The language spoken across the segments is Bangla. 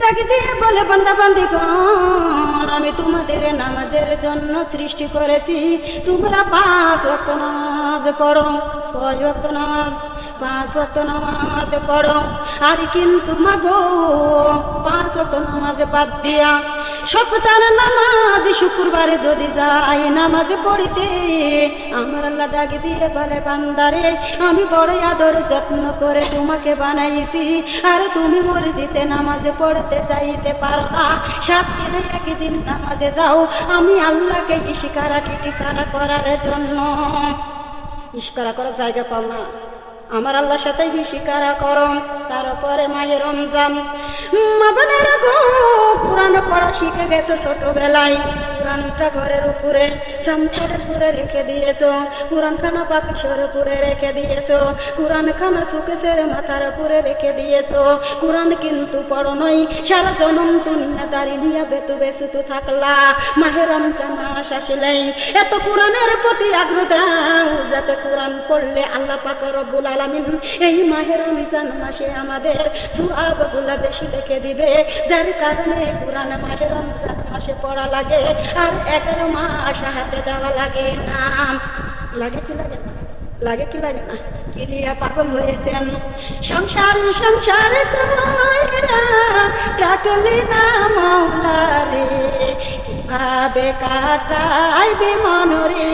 ডাকি দিয়ে বলে, বান্দা, বান্দি গণ আমি তোমাদের নামাজের জন্য সৃষ্টি করেছি। তোমরা পাঁচ ওয়াক্ত নামাজ পড়ো কয় ওয়াক্ত নামাজ, পাঁচ ওয়াক্ত নামাজ পড়ো। আর কিন্তু মাগো, পাঁচ ওয়াক্ত নামাজ বাদ দিয়া সপ্তাহ নামাজ শুক্রবারে যদি যাই নামাজ পড়িতে আমার আল্লাহ ডাকি দিয়ে বলে, বান্দারে, আমি বড় আদর যত্ন করে তোমাকে বানাইছি, আর তুমি মসজিদে নামাজ পড়তে যাইতে পারো না সাত দিনে একদিন নামাজে যাও, আমি আল্লাহকে ইশিকারা টিটিকারা করার জন্য। ইশকারা করার জায়গা পাও না। আমার আল্লাহর সাথে শিকারা করম? তারপরে মায়ের রমজান। মা বোনেরা গো পুরানো পড়া শিখে গেছে ছোটবেলায়। পুরানটা ঘরের উপরে সামসারের উপরে রেখে দিয়েছ। পুরান খানা পাকিসের উপরে রেখে দিয়েছ। কোরআন খানা সুকেশের মাথার উপরে রেখে দিয়েছ। কোরআন কিন্তু পড়ো নই সারা জনম দুনিয়া দাঁড়ি নিয়ে বেতু বেসুতু থাকলা। মাহের রমজান মাস এত কোরআনের প্রতি আগ্রহ যাতে কোরআন পড়লে আল্লাহ পাক রব্বুল আলামিন, এই মাহের রমজান মাসে আমাদের সুয়াবগুলা বেশি রেখে দিবে। যার কারণে কোরআন মাহের রমজান মাসে পড়া লাগে, আর এগারো মাস হাতে দেওয়া লাগে না। লাগে কি লাগে না? লাগে কি লাগে না? কিলিয়া পাগল হয়েছেন। সংসার সংসার ডাকলি না মাওলা রে। কীভাবে কাটাইবে মনরে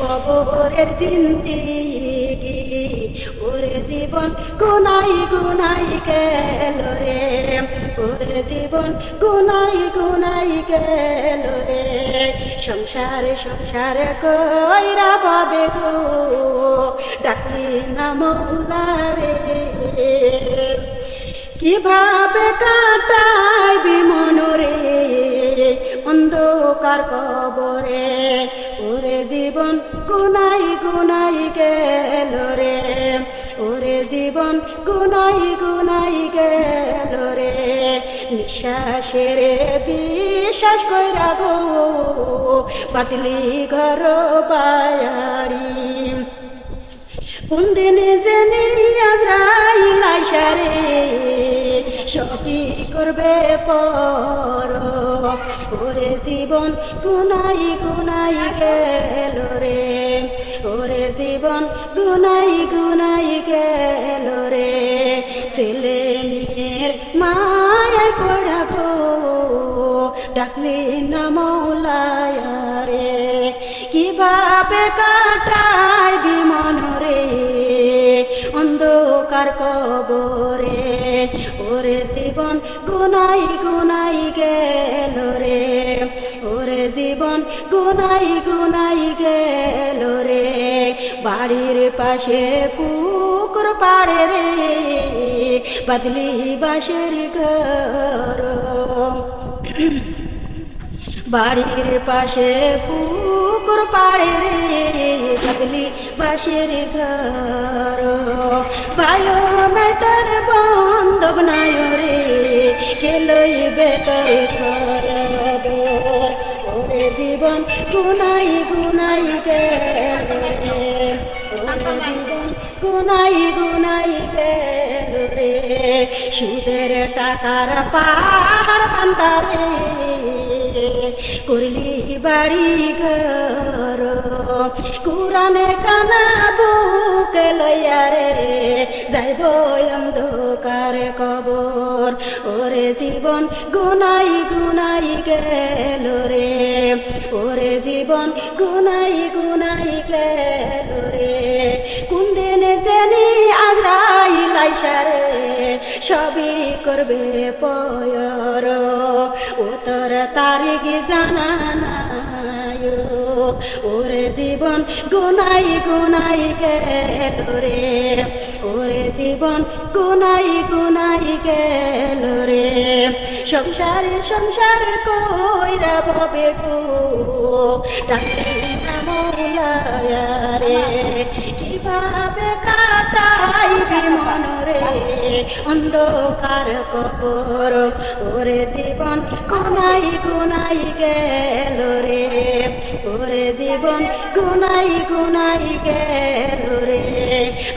কবরের চিন্তি ওরে জীবন গুনাই গুনাই গেল রে। ওরে জীবন গুনাই গুনাই গেল রে। সংসারে সংসারে কইরা পাবে গো। ডাকলি না মৌলা রে। কীভাবে কাটাইবি মনরে? অন্ধকার কবরে জীবন গুনাই গুনাই গেল রে। ওরে জীবন গুনাই গুনাই গেল রে। নিঃশ্বাসের বিশ্বাস কইরা গো, বাতলি ঘর বায়াড়ি। কোন দিনে জেনে সখী করবে পর ওরে জীবন গুনাই গুনাই গেল রে। ওরে জীবন গুনাই গুনাই গেল রে। ছেলে মেয়ের মায়ায় পড়া গো, ডাকলে না মৌলায়া রে। কীভাবে কাটাই বিমন রে? অন্ধকার কবরে। ওরে জীবন গুনাই গুনাই গেল রে। ওরে জীবন গুনাই গুনাই গেল রে। বাড়ির পাশে পুকুর পাড়ে রে। বদলি বাসের ঘর। বাড়ির পাশে পুকুর পাড়ে রে বদলি বাসের ঘর। বায়ো নাই তার বন্ধব নাই রে কেলই বেতর ঘর? ওরে জীবন গুনাই গুনাই গেল জীবন গুনাই গুনাই গেল রে। সুদের টাকার পাহাড় বান্দারে করলি বাড়ি ঘর। কুরানে কানা বুকে লইয়া রে, যাইব অন্ধকার কবর। ওরে জীবন গুনাই গুনাই গেল রে, ওরে জীবন গুনাই গুনাই গেল রে। কোন দিনে জানি আজরাইল আইসারে সবই করবে পয়র। ও তোর তারিখ জানা ওরে জীবন গুনাই গুনাই গেল রে। ওরে জীবন গুনাই গুনাই গেল রে। সংসারে, সংসার কইরা ভবে গো। মৌলায়া রে। কীভাবে কাটাইবি মনরে। অন্ধকার কপর ওরে জীবন কোনাই কোনাই গেল রে। জীবন গুনাই গুনাই গেল রে।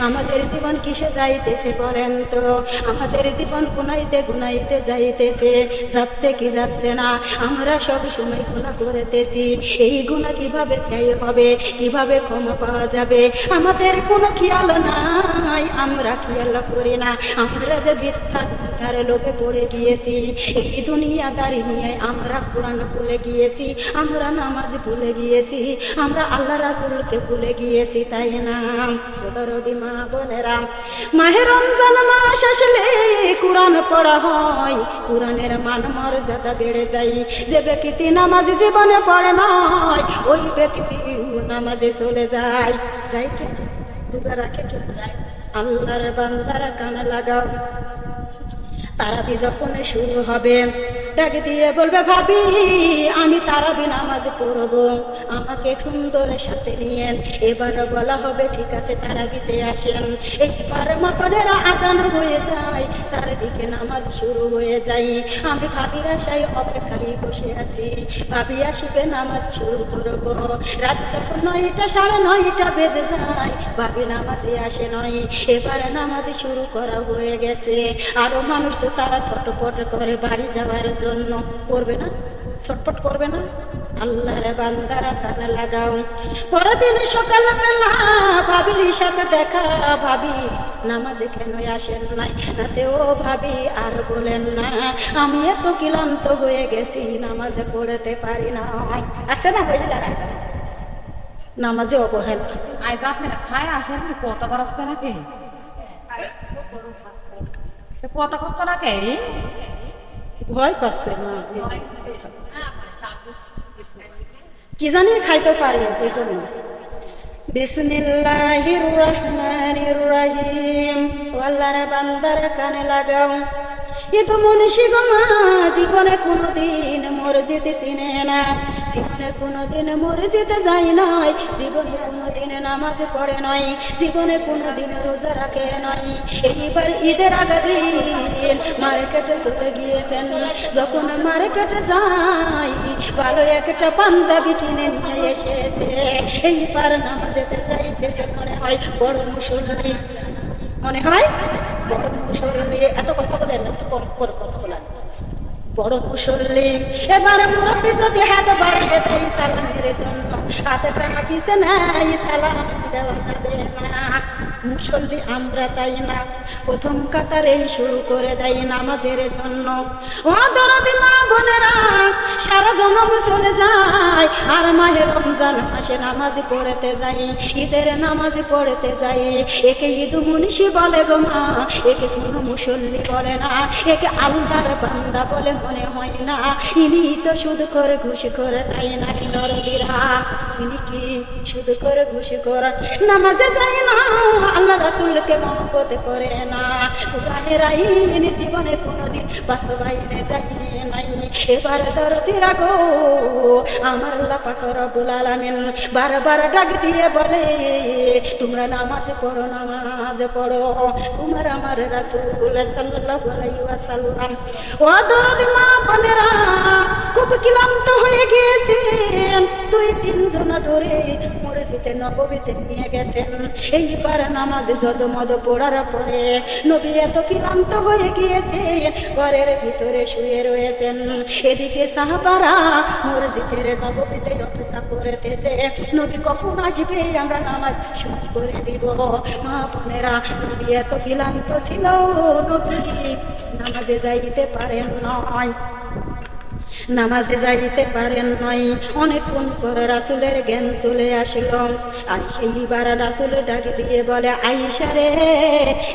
আমাদের জীবন কিসে যাইতেছে বলেন তো? আমাদের জীবন গুনাইতে গুনাইতে যাইতেছে, যাচ্ছে কি যাচ্ছে না? আমরা সব সময় গুণা করেতেছি। এই গুণা কীভাবে ক্ষয় হবে? কীভাবে ক্ষমা পাওয়া যাবে? আমাদের কোনো খেয়াল নাই, আমরা খেয়াল করি না। আমরা যে মিথ্যা দুনিয়ার লোভে পড়ে গিয়েছি। এই দুনিয়াদারি নিয়ে আমরা কোরআন ভুলে গিয়েছি, আমরা নামাজ ভুলে গিয়েছি, আমরা আল্লাহ রাসুলকে ভুলে গিয়েছি, তাই না? দরদি মা বোনেরা, মাহে রমজান মাস আসলে কোরআন পড়া হয়, কোরআনের মান মর্যাদা বেড়ে যায়। যে ব্যক্তি নামাজ জীবনে পড়ে নয়, ওই ব্যক্তি নামাজে চলে যায়। যাই কি রোজা রাখে কি আল্লাহর বান্দারা কানে লাগাও। তারাবি যখন শুরু হবে, ডাক দিয়ে বলবে, ভাবি, আমি তারাবি নামাজ পড়ব। আমাকে সুন্দরের সাথে নিয়েন। এবার বলা হবে, ঠিক আছে, তারাবিতে আসেন। এইবার মাপনেরা আজান হয়ে যায়, চারিদিকে নামাজ শুরু হয়ে যায়। আমি ভাবির আশায় অপেক্ষায় বসে আছি। ভাবি আসবে, নামাজ শুরু করব। রাত যখন নয়টা, সাড়ে নয়টা বেজে যায়, ভাবি নামাজে আসে নয় এবার নামাজ শুরু করা হয়ে গেছে। আরও মানুষ তারা ছটপট করে বাড়ি যাওয়ার জন্য করবে না ছটপট করবে না। আল্লাহর বান্দারা কানে লাগাও। পরদিন সকালবেলা ভাবির সাথে দেখা, ভাবি নামাজে কেন আসেন নাই? নাতে ও ভাবি আর বলেন না, আমি এত ক্লান্ত হয়ে গেছি, নামাজে পড়তে পারি না। আছে না বুঝলেন নামাজে অবহেলা। আজ আপনারা খায় আসেন কত বরস্তা নাকি? কত কষ্ট ভয় পাচ্ছে না। কি জানি খাইতে পারি এই জন্য বিসমিল্লাহির রহমানির রহিম। আল্লাহর বান্দার কানে লাগাও। এ তো মনীষী গো মা, জীবনে কোনোদিন মসজিদে চিনে না। জীবনে কোনোদিন মসজিদে যায় নাই, জীবনে কোনোদিন নামাজ পড়ে নাই, জীবনে কোনোদিন রোজা রাখে নাই। এইবার ঈদের আগের দিন মার্কেটে চলে গিয়েছেন। যখন মার্কেটে যাই ভালো একটা পাঞ্জাবি কিনে নিয়ে এসেছে। এইবার নামাজেতে যাইতেছে মনে হয় বড় মুসল্লি। মনে হয়? বড় মুসল্লি এত কথা বলেন একটু কম করে কথা বলেন বড় মুসল্লি এবার মুরব্বী যদি হাত বাড়ায় তাই সালামের জন্য হাতে টাকা পিছে নাই সালাম দেওয়া যাবে না। মুসল্লি আমরা তাই না, প্রথম কাতারেই শুরু করে দেয় নামাজের জন্য। বোনেরা, সারা জনম চলে যায়, আর মাহে রমজান মাসে নামাজ পড়তে যাই ঈদের নামাজ পড়তে যাই একে ঈদ মুনিষি বলে গো মা, একে কোনো মুসল্লি বলে না, একে আলদার বান্দা বলে মনে হয় না। ইনি তো শুধু করে, ঘুষি করে তাই না নরদিরা কি শুধু করে ঘুষি করে? নামাজে যায় না, আল্লাহ রাসুলকে মহব্বত করে না। কোরআনের আইন জীবনে কোনোদিন বাস্তবায়নে যাই নাই। এবার দরদিরা গো আমার আল্লাহ পাক রব্বুল আলামিন বারবার ডাক দিয়ে বলে, তোমরা নামাজ পড়ো নামাজ পড়ো। তোমার আমার রাসূল সাল্লাল্লাহু আলাইহি ওয়াসাল্লাম, ও দরদ মা বোনেরা, খুব ক্লান্ত হয়ে গিয়েছেন। দুই তিন জন ধরে মসজিদে নববীতে নিয়ে গেছেন। এইবার নামাজ যত মদ পড়ার পরে নবী এত ক্লান্ত হয়ে গিয়েছেন, ঘরের ভিতরে শুয়ে রয়েছেন। এদিকে সাহাবারা মসজিদের তাবুতে অপেক্ষা করতেছে। নবী কখন আসবে? আমরা নামাজ শুরু করে দিব। মা বোনেরা, নবী এত ক্লান্ত ছিল। নবী নামাজে যাইতে পারেন নয় নামাজে যাইতে পারেন নয় অনেকক্ষণ পর রাসুলের জ্ঞান চলে আসলো। আর সেইবার রাসুলের ডাক দিয়ে বলে আইসা রে,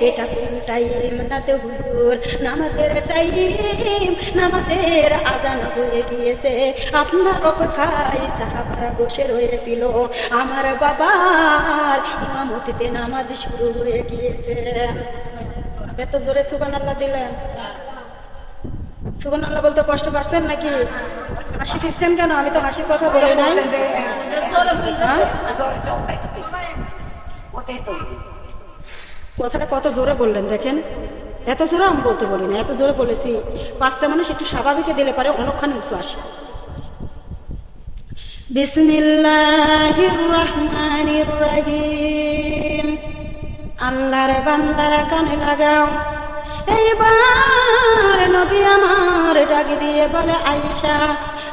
এটা কোন টাইম না নাতে হুজুর, নামাজের টাইম নামাজের আজান হয়ে গিয়েছে। আপনার অপেক্ষায় সাহাবারা বসে রয়েছিল। আমার বাবার ইমামতিতে নামাজ শুরু হয়ে গিয়েছে। এত জোরে সুবান আল্লাহ দিলেন। সুবন আল্লাহ বলতে কষ্ট পাচ্ছেন নাকি? হাসি দিচ্ছেন কেন? আমি তো হাসির কথা বলি নাই। হ্যাঁ? কথাটা কত জোরে বললেন দেখেন। এত জোরে আমি বলতে বলি না এত জোরে বলেছি। পাঁচটা মানুষ একটু স্বাভাবিকে দিলে পারে অনেকখানি উঁচু আসে বিসমিল্লাহির রহমানির রহিম। আল্লাহর বান্দারা কানে লাগাও। এইবার নবী আমার ডাক দিয়ে বলে আইসা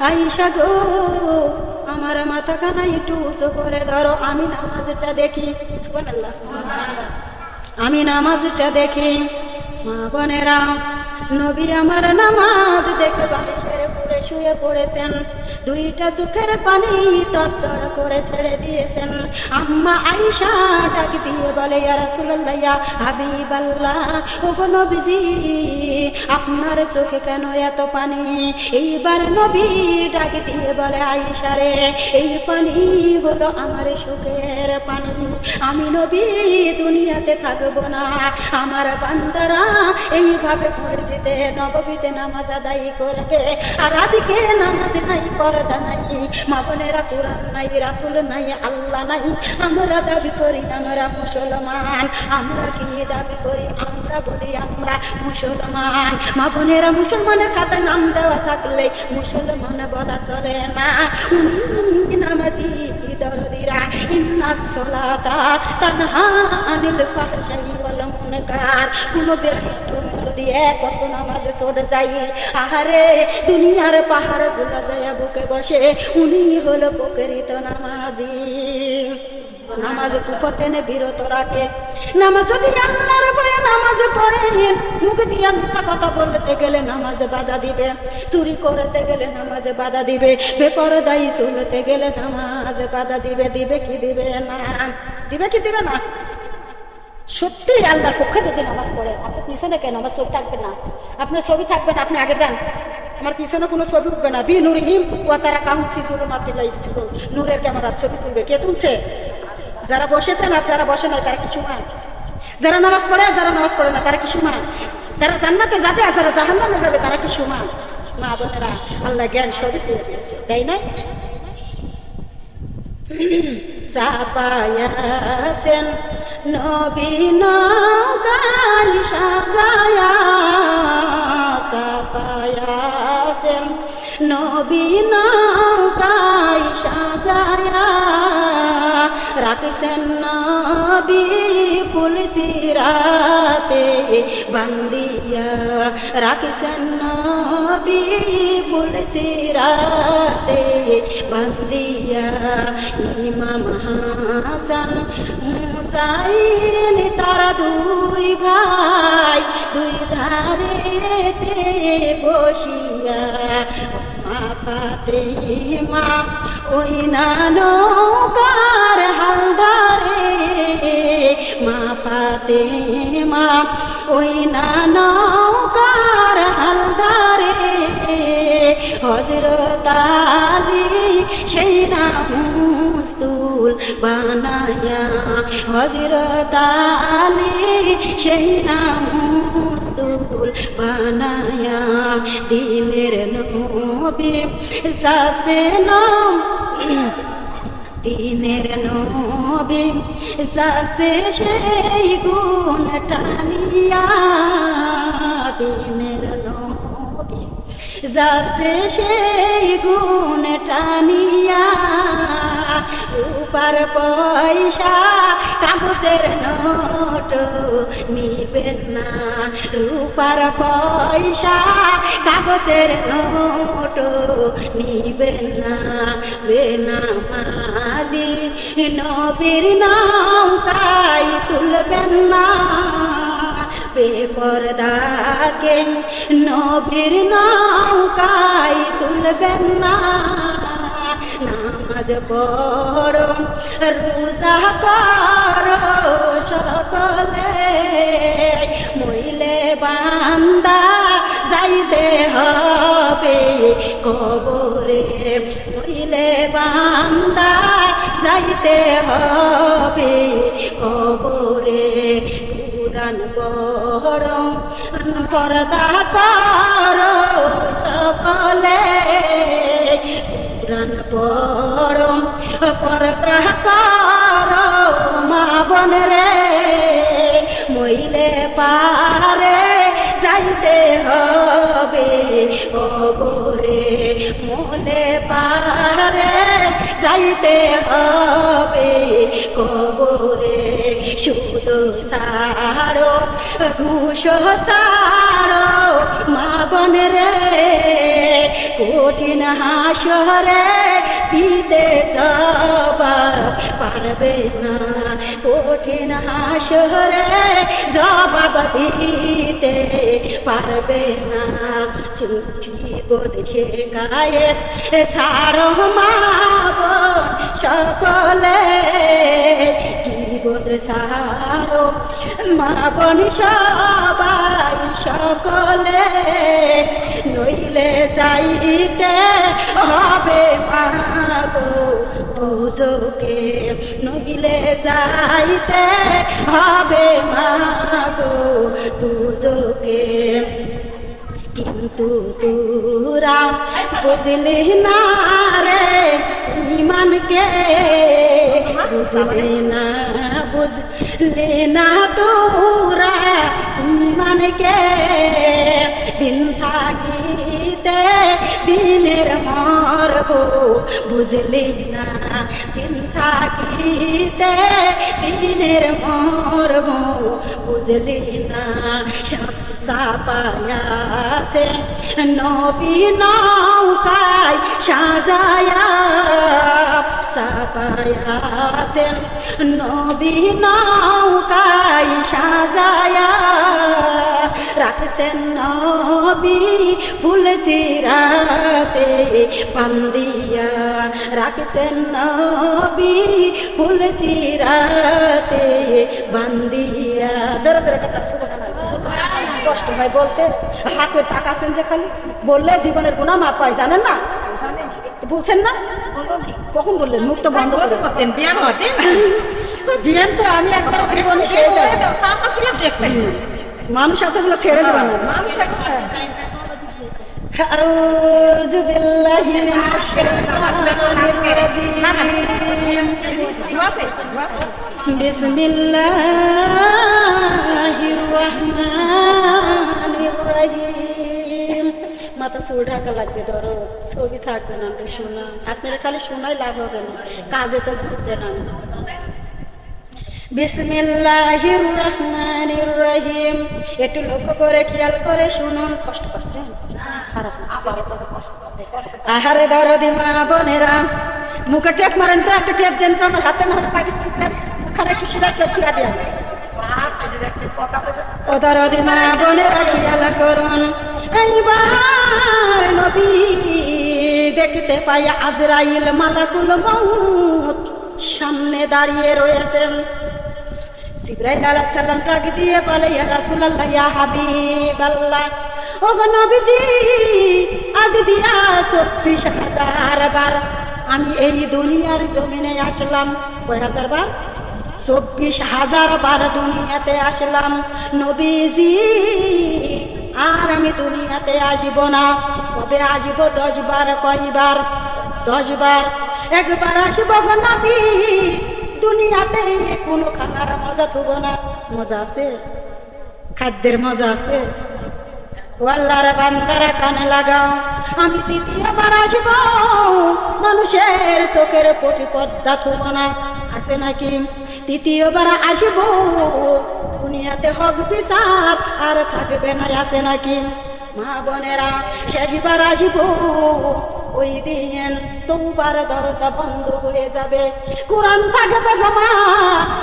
আইসা গো, আমার মাথা খানা একটু উঁচু করে ধরো, আমি নামাজটা দেখি। আমি নামাজটা দেখি। মা বোনেরা, নবী আমার নামাজ দেখে বালিশের পুরে শুয়ে পড়েছেন। দুইটা চোখের পানি তত্তর করে ছেড়ে দিয়েছেন। আম্মা আইসা ডাক দিয়ে বলে আপনার চোখে কেন এত পানি? এইবার নবী ডাক দিয়ে বলে আইসা রে, এই পানি হলো আমার সুখের পানি। আমি নবী, দুনিয়াতে থাকব না। আমার বান্দারা এইভাবে মসজিদে নববীতে নামাজ আদায় করবে। আর আজকে নামাজ নাই, পর্দা নাই, মা বোনেরা কোরআন নাই, রাসুল নাই, আল্লাহ নাই। আমরা দাবি করি আমরা মুসলমান। আমরা কি দাবি করি আমরা বলি আমরা মুসলমান। মা বোনেরা মুসলমানের খাতায় নাম দেওয়া থাকলে মুসলমান বলা চলে না। নামাজি দরদিরা, ইন্না তানহা আনিল ফাহশাই ওয়াল মুনকার। কোন ব্যতিক্রমে এক অক্ত নামাজে যাই, আহারে, দুনিয়ার পাহাড়গুলা যায় বুকে বসে, উনি হলো প্রকৃত নামাজি। নামাজ কুপতেনে বিরত রাখে। নামাজ আল্লাহর ভয়ে নামাজ পড়েন, মুখ দিয়ে মিথ্যা কথা বলতে গেলে নামাজ বাধা দিবে। চুরি করতে গেলে নামাজ বাধা দিবে। বেপরদায়ী চলতে গেলে নামাজ বাধা দিবে। দিবে কি দিবে না? দিবে কি দিবে না? সত্যি আল্লাহর পক্ষে যদি নামাজ পড়ে, আপনার পিছনে কেন? আমার ছবি থাকবে না। আপনার ছবি থাকবে না আপনি আগে যান। আমার পিছনে কোনো ছবি উঠবে না। বি নুর হিম ও তারা কাউ ফিজুল মাতি লাইছিল নূরের ক্যামেরার ছবি তুলবে? কে তুলছে? যারা বসেছেন আর যারা বসে না তারা কি সমান যারা নামাজ পড়ে আর যারা নামাজ পড়ে না, তারা কি সমান যারা জান্নাতে যাবে আর যারা জাহান্নামে যাবে, তারা কি সমান মা বোনেরা, আল্লাহ জ্ঞান সবই দিয়ে দিয়েছে। তাই না? সাপায়াছেন নবীন গাই সাজায়া সাপায়াছেন নবীন গাই রাখছেন নবী ফুল সিরাতে বান্দিয়া রাখছেন নবী ফুল সিরাতে বান্দিয়া ইমাম হাসান মুসাইন তারা দুই ভাই, দুই ধারেতে বসিয়া মা পাতে মা, ওই না নৌকার হাল ধরে মা পাতে মা, ওই না নৌকার হাল ধরে হজরত আলী সেই না মুস্তুল বানায়া হজরত আলী সেই না মুস্তুল বানায়া দিনের নবী সাসে নাম দিনের নবী সাসে সেই গুণ টানিয়া দিনের নবী যাসে সেই গুণ টানিয়া, রূপার পয়সা কাগজের নোট নিবেন না। রূপার পয়সা কাগজের নোট নিবেন না। বেনা মাঝি নবীর নাম কাই তুলবেন না। বেপরদাকে নবীর নৌকাই তুলবেন না। নামাজ পড়, রোজা কর সকলে। মইলে বান্দা যাইতে হবে কবরে। মইলে বান্দা যাইতে হবে কবরে। কুরান বড় পর্দা কর সকলে কুরান বড় পর্দা কর মা বন রে মইলে পারে যাইতে হবে। কবরে মনে পারে যাইতে হবে। কবরে শুধু সারো ঘুষ সারো মা বনে রে। কঠিন হাসরে দিতে জবাব পারবে না। কঠিন হাসরে জবাব দিতে। পারবে না। চুচি বোধছে গায়ে সারো মা সকলে। কি বোধ সারো মা বোন সবাই সকলে। নইলে যাইতে হবে মাগো পুজোকে নইলে যাইতে হবে মাগো তুজোকে কিন্তু তোরা বুঝলি না রে ইমানকে, বুঝলি না বুঝলি না তোরা ইমানকে। দিন থাকিতে দিনের মারব বুঝলি না? দিন থাকিতে দিনের মারব বুঝলি না? চাপায়াছে নবী নৌকায় সাজায়া চাপায়াছেন নবী নৌকায় সাজায়া রাখছেন নবী ফুল সিরাতে পান্দিয়া রাখছেন নবী ফুল সিরাতে বান্দিয়া জোরে জোরে কথা সুবহানাল্লাহ কষ্ট হয় বলতে হাতের তাকাছেন যে খালি বললে জীবনের গুণা মাপ হয় জানেন না বলছেন না কখন বললেন মুখ তো বন্ধ করে করতেন বিয়ান হতেন বিয়ান তো আমি একবার জীবনে ছেড়ে দেবো দেখতেন মানুষ আছে বলে ছেড়ে দেবো না أعوذ بالله من الشيطان الرجيم بسم الله الرحمن মাথা চুল ঢাকা লাগবে, ধরো। ছবি থাকবে না, আপনি শোনা। আপনারা খালি শোনাই লাভ হবে না। কাজে তো ছুটবে না। বিসমিল্লাহির রহমানির রহিম। একটু লক্ষ্য করে খেয়াল করে শুনুন। কষ্ট পাচ্ছেন? আহারে ধরো দিমা বোনেরা, মুখে টেপ মারেন তো, একটা টেপ দেন তো, আমার হাতে মারে, পাকিস্তান। মুখারে একটু রাখলে খেয়া দিয়ে করুন দেখতে পাই আজরাইল মালাকুল মউত সামনে দাঁড়িয়ে রয়েছেন। জিব্রাইল আলাইহিস সালাম ডাক দিয়ে বলে, ইয়া আজ দিয়া বার আমি এই দুনিয়ার জমিনে আসলাম। কয় হাজার বার? চব্বিশ হাজার বার দুনিয়াতে আসলাম। নবীজি, আর আমি দুনিয়াতে আসব না। কবে আসব? দশ বার কয়বার দশ বার। একবার আসব গো দুনিয়াতে কোনো খানার মজা থব না। মজা আছে? খাদ্যের মজা আছে? ওয়াল্লার বান্দারা কানে লাগাও। আমি দ্বিতীয়বার আসব। মানুষের চোখের পটি পদ্মা থব না। আছে নাকি? তৃতীয়বার আসব। দুনিয়াতে হক বিচার আর থাকবে না, আছে নাকি? মা বোনেরা, শেষবার আসব। ওই দিন তোমার দরজা বন্ধ হয়ে যাবে। কোরআন থাকবে গো মা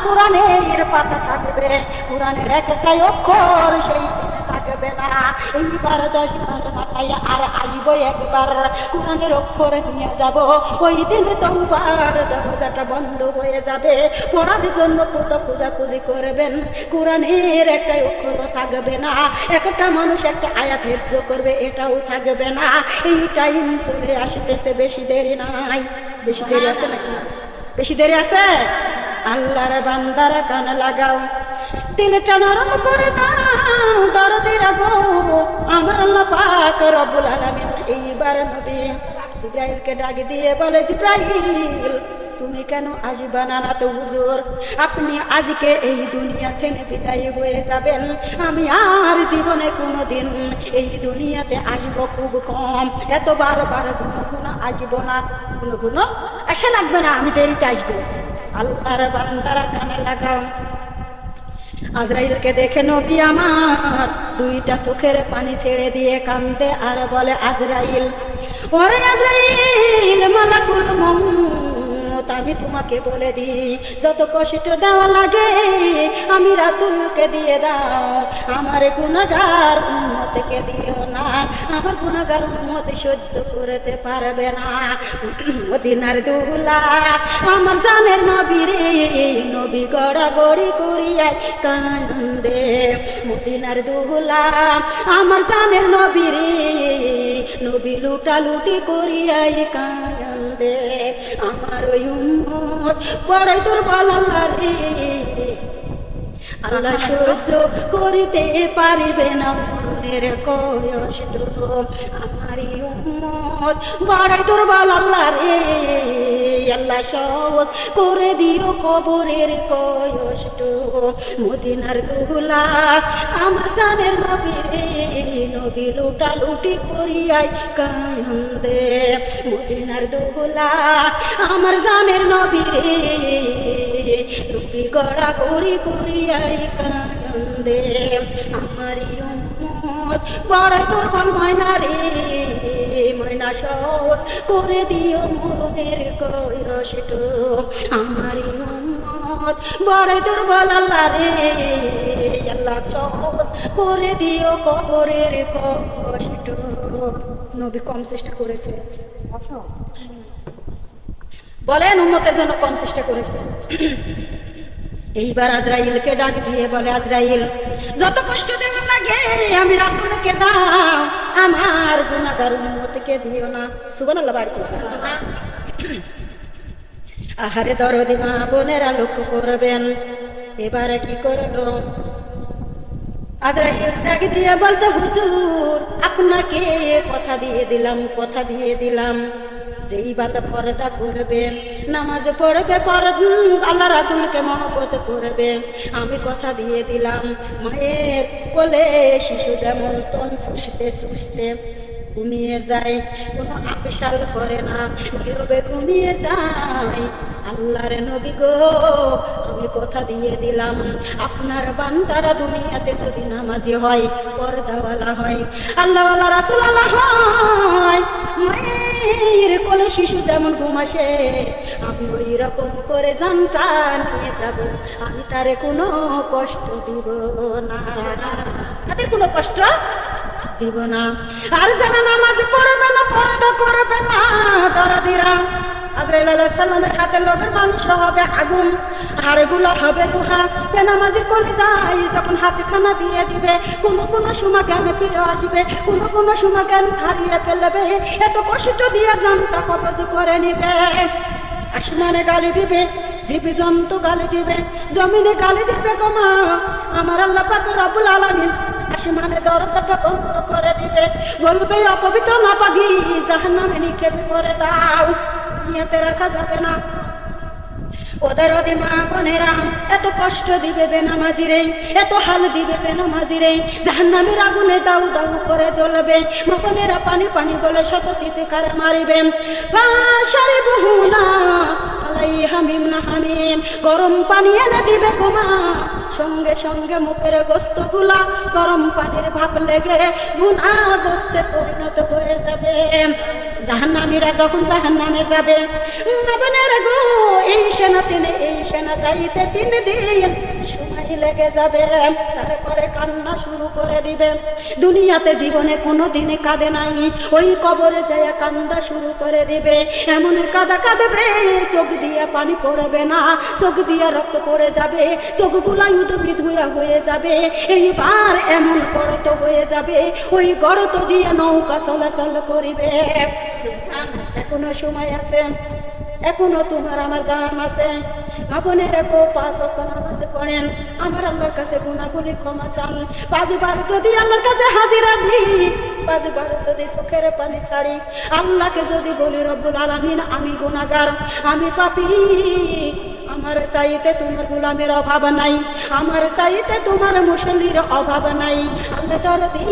কোরআনের পাতা থাকবে। কোরআনের একটাই অক্ষর, সেই থাকবে না। এইবার দশ বার মাথায় আর আসব একবার। কোরআনের অক্ষর নিয়ে যাব। ওই দিন তোমার দরজাটা বন্ধ হয়ে যাবে। পড়ার জন্য কত খোঁজাখুঁজি করবেন? কোরআনের একটাই অক্ষর থাকবে না। একটা মানুষ একটা আয়াত হেফজ করবে, এটাও থাকবে না। এই টাইম চলে আসতেছে, বেশি দেরি নাই। বেশি দেরি আছে নাকি? বেশি দেরি আছে? আল্লাহর বান্দার কান লাগাও। দিলটা নরম করে দাও। দরদিরা গো আমার আল্লাহ পাক রব্বুল আলামিন এইবার নবী জিব্রাইলকে ডাক দিয়ে বলে, জিব্রাইল, তুমি কেন আসবে না না তো হুজুর? আপনি আজকে এই দুনিয়া থেকে বিদায় হয়ে যাবেন। আমি আর জীবনে কোনোদিন এই দুনিয়াতে আসব খুব কম। এত বারবার গুনো গুনো আসব না। গুনো গুনো আসা লাগবে না আমি দেরিতে আসব। আল্লাহর বান্দারা কানে লাগাও। আজরাইলকে দেখে নবী আমার দুইটা চোখের পানি ছেড়ে দিয়ে কান্দে আর বলে, আজরাইল, ওরে আজরাইল, মালাকুল মউত। আমি তোমাকে বলে দিই, যত কষ্ট দেওয়া লাগে, আমি রাসুলকে দিয়ে দাও। আমার গুণাগার উন্মতকে দিও না, আমার গুণাগার উন্মত সহ্য করতে পারবে না। মদিনার দুলা আমার জানের নবী রে, নবী গড়া গড়ি করিয়াই কানন্দে মদিনার দুলা আমার জানের নবী রে, নবী লুটা লুটি করিয়াই কানন্দে আমার ওই উম্মত বড়াই তোর আল্লাহ রে। আল্লাহ সহ্য করিতে পারিবে না মনের কষ্ট। আমার উম্মত বড়াই তোর আল্লাহ রে। আল্লাহ সহজ করে দিও কবরের কষ্ট মদিনার দুলা আমার জানের নবী রে, নবী লুটা লুটি করিয়াই কান্দে মদিনার দুলা আমার জানের নবী রে রূপি গড়া গড়ি করিয়াই কান্দে আমারই উম্মত বড় দুর্বল ময়না রে সহজ করে দিও মরণের কষ্ট। আমারই উম্মত, বড় দুর্বল আল্লাহ রে, আল্লাহ সহজ করে দিও কবরের কষ্ট। নবী কম চেষ্টা করেছে। বলেন উম্মতের জন্য কম চেষ্টা করেছে। এইবার আজরাইলকে ডাক দিয়ে বলে, আজরাইল, যত কষ্ট দেওয়া লাগে আমি রাসুলকে দাও, আমার গুণাগার উন্মতকে দিও না। সুবন বাড়িতে আহারে দরদি মা বোনেরা লক্ষ্য করবেন। এবারে কি করল? ডাক দিয়ে বলছে, হুজুর, আপনাকে কথা দিয়ে দিলাম, কথা দিয়ে দিলাম। যেই বাদ পর্দা করবে, নামাজ পড়বে আল্লাহ রাসুলকে মহব্বত করবে। আমি কথা দিয়ে দিলাম, মায়ের কোলে শিশু যেমন তন শুষতে শুষতে ঘুমিয়ে যায়, কোনো আপিসাল করে না, নীরবে ঘুমিয়ে যায়। আল্লাহর নবী গো, আমি কথা দিয়ে দিলাম, আপনার বান্দারা দুনিয়াতে যদি নামাজি হয়, পর্দাওয়ালা হয়, আল্লাহওয়ালা রাসুল আল্লাহ হয় মায়ের কোলে শিশু যেমন ঘুমাসে, আমি ওই রকম করে জানটা নিয়ে যাব। আমি তারে কোনো কষ্ট দিব না। তাদের কোনো কষ্ট দিব না। আর জানা নামাজ পড়বে না, পর্দা করবে না দরদিরা লোকের হবে আগুন হবে যখন দিয়ে দিবে, কোনো ফেলবে। দিয়ে করে নিবে। আসমানে গালি দিবে জীবী জন্তু গালি দিবে, জমিনে গালি দিবে গোমা আমার আল্লাহ পাক রব্বুল আলামিন আসমানে দরজাটা বন্ধ করে দিবে। বলবে, অপবিত্র না পাগি জাহান্নামে নিক্ষেপ করে দাও। দুনিয়াতে রাখা যাবে না। ওদের ওদি মা বোনেরা এত কষ্ট দিবে বেনামাজি রে এত হাল দিবে বেনামাজি রে জাহান্নামের আগুনে দাউ দাউ করে জ্বলবে। মা পানি পানি বলে শত চিৎকার মারিবে। পাশারে বহুনা আলাই হামিম না হামিম, গরম পানি এনে দিবে গোমা সঙ্গে সঙ্গে মুখের গোস্তগুলা গরম পানির ভাব লেগে ভুনা গোস্তে পরিণত হয়ে যাবে। জাহান্নামীরা যখন জাহান্নামে যাবে বোনের গো এই সেনা তিনি, এই সেনা যাইতে তিন দিন সময় লেগে যাবে। তারপরে কান্না শুরু করে দিবে। দুনিয়াতে জীবনে কোনো দিনে কাঁদে নাই। ওই কবরে যায় কান্দা শুরু করে দিবে। এমন কাদা কাঁদবে, চোখ দিয়ে পানি পড়বে না, চোখ দিয়ে রক্ত পড়ে যাবে চোখগুলা উদ্ভিদ হইয়া হয়ে যাবে। এইবার এমন গড়ত হয়ে যাবে, ওই গড়ত দিয়ে নৌকা চলাচল করিবে। এখনও সময় আছে, এখনও তোমার আমার দাম আছে। আপনি রেখো পাঁচ অক্ট নামাজ পড়েন, আমার আল্লাহর কাছে গুণাগুলি ক্ষমা চান। পাঁচবার যদি আল্লাহর কাছে হাজিরা দিই, পাঁচবার যদি চোখের পানি ছাড়ি, আল্লাহকে যদি বলি, রব্বুল আলমিন, আমি গুণাগার, আমি পাপি। আমার চাইতে তোমার গোলামের অভাব নাই, আমার চাইতে তোমার মুসল্লির অভাব নাই। আল্লাহ দরদি,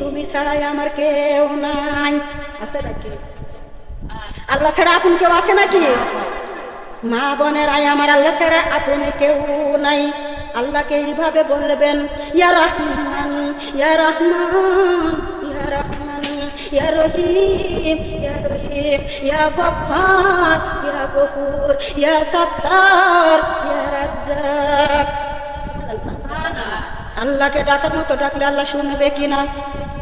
তুমি ছাড়াই আমার কেউ নাই। আছে নাকি? আল্লাহ ছাড়া আপন কেউ আছে নাকি? মা বোনের বোনেরাই আমার আল্লাহ ছাড়া আপনি কেউ নাই। আল্লাহকে এইভাবে বলবেন, ইয়া রহমান ইয়া রহমান ইয়া রহমান, ইয়া রহিম ইয়া রহিম, ইয়া গফফার, ইয়া গফুর, ইয়া সত্তার, ইয়া রাজ্জাক। আল্লাহকে ডাকার মতো ডাকলে আল্লাহ শুনবে কি না?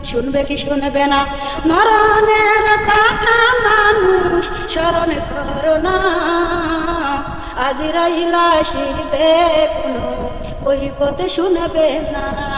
শুনবে কি শুনবে না? মরণের কথা মানুষ স্মরণ করো না। আজিরাইলা শিবে কোনো পথে শুনবে না।